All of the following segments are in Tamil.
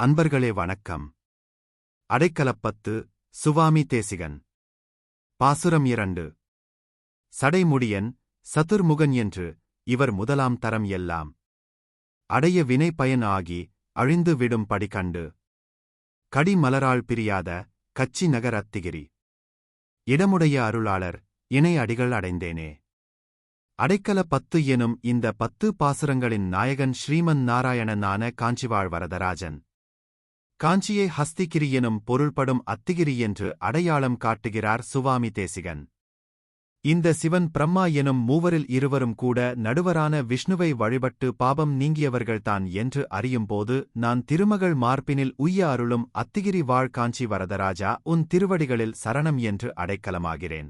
அன்பர்களே வணக்கம். அடைக்கலப்பத்து சுவாமி தேசிகன். பாசுரம் இரண்டு. சடைமுடியன் சதுர்முகன் என்று இவர் முதலாம் தரம் எல்லாம். அடைய வினை பயன் ஆகி அழிந்து விடும் படி கண்டு. கடி பிரியாத கச்சி நகர் அத்திகிரி. இடமுடைய அருளாளர் இணை அடிகள் அடைந்தேனே. அடைக்கல பத்து எனும் இந்த பத்து பாசுரங்களின் நாயகன் ஸ்ரீமன் நாராயணனான காஞ்சிவாழ் வரதராஜன். காஞ்சியை ஹஸ்திகிரி எனும் பொருள்படும் அத்திகிரி என்று அடையாளம் காட்டுகிறார் சுவாமி தேசிகன். இந்த சிவன் பிரம்மா எனும் மூவரில் இருவரும் கூட நடுவரான விஷ்ணுவை வழிபட்டு பாபம் நீங்கியவர்கள்தான் என்று அறியும்போது நான் திருமகள் மார்பினில் உய்ய அருளும் அத்திகிரி வாழ் காஞ்சி வரதராஜா உன் திருவடிகளில் சரணம் என்று அடைக்கலமாகிறேன்.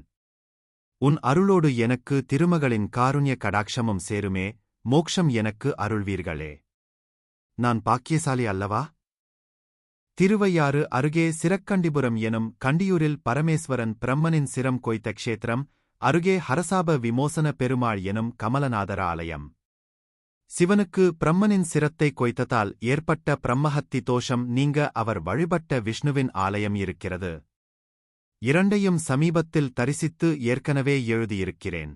உன் அருளோடு எனக்கு திருமகளின் காருண்ய கடாட்சமும் சேருமே மோக்ஷம் எனக்கு அருள்வீர்களே. நான் பாக்கியசாலி அல்லவா? திருவையாறு அருகே சிறக்கண்டிபுரம் எனும் கண்டியூரில் பரமேஸ்வரன் பிரம்மனின் சிரம் கொய்த்த க்ஷேத்திரம் அருகே ஹரசாப விமோசன பெருமாள் எனும் கமலநாதர ஆலயம் சிவனுக்கு பிரம்மனின் சிரத்தை கொய்த்ததால் ஏற்பட்ட பிரம்மஹத்தி தோஷம் நீங்க அவர் வழிபட்ட விஷ்ணுவின் ஆலயம் இருக்கிறது. இரண்டையும் சமீபத்தில் தரிசித்து ஏற்கனவே எழுதியிருக்கிறேன்.